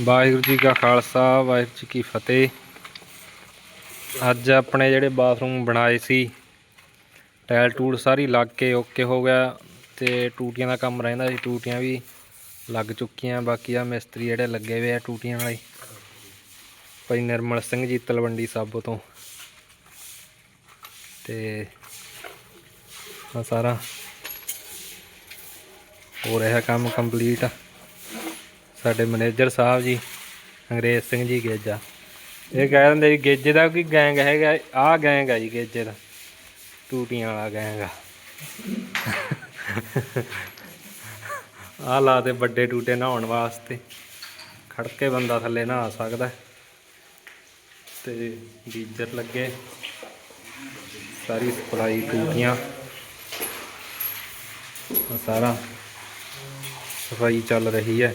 ਵਾਹਿਗੁਰੂ ਜੀ ਕਾ ਖਾਲਸਾ, ਵਾਹਿਗੁਰੂ ਜੀ ਕੀ ਫਤਿਹ। ਅੱਜ ਆਪਣੇ ਜਿਹੜੇ ਬਾਥਰੂਮ ਬਣਾਏ ਸੀ, ਟਾਇਲ ਟੂਲ ਸਾਰੀ ਲੱਗ ਕੇ ਓਕੇ ਹੋ ਗਿਆ ਤੇ ਟੂਟੀਆਂ ਦਾ ਕੰਮ ਰਹਿੰਦਾ ਸੀ ਟੂਟੀਆਂ ਵੀ ਲੱਗ ਚੁੱਕੀਆਂ, ਬਾਕੀ ਆ ਮਿਸਤਰੀ ਜਿਹੜੇ ਲੱਗੇ ਹੋਏ ਆ ਟੂਟੀਆਂ ਵਾਲੇ। ਭਾਈ ਨਿਰਮਲ ਸਿੰਘ ਜੀ, ਤਲਵੰਡੀ ਸਾਬੋ ਤੋਂ। ਤੇ ਆ ਸਾਰਾ ਹੋ ਰਿਹਾ ਕੰਮ ਕੰਪਲੀਟ। ਸਾਡੇ ਮੈਨੇਜਰ ਸਾਹਿਬ ਜੀ ਅੰਗਰੇਜ਼ ਸਿੰਘ ਜੀ ਗੇਜਾ। ਇਹ ਕਹਿ ਦਿੰਦੇ ਜੀ, ਗੇਜੇ ਦਾ ਕੋਈ ਗੈਂਗ ਹੈਗਾ? ਆਹ ਗੈਂਗ ਆ ਜੀ ਗੇਜੇ ਦਾ, ਟੂਟੀਆਂ ਵਾਲਾ ਗੈਂਗ ਆ। ਆਹ ਲਾ ਦੇ ਵੱਡੇ ਟੂਟੇ ਨਹਾਉਣ ਵਾਸਤੇ। ਖੜ ਕੇ ਬੰਦਾ ਥੱਲੇ ਨਹਾ ਸਕਦਾ। ਤੇ ਗੀਜ਼ਰ ਲੱਗੇ। ਸਾਰੀ ਸਪਲਾਈ ਟੂਟੀਆਂ। ਸਾਰਾ ਸਫ਼ਾਈ ਚੱਲ ਰਹੀ ਹੈ।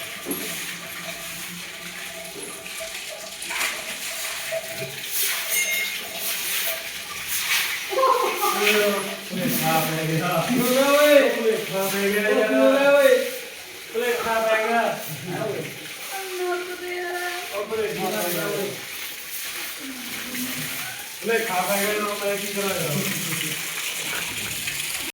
ਲੈ ਖਾ ਪੈ ਗਿਆ ਨਾ ਮੈਂ ਕੀ ਕਰਾਂ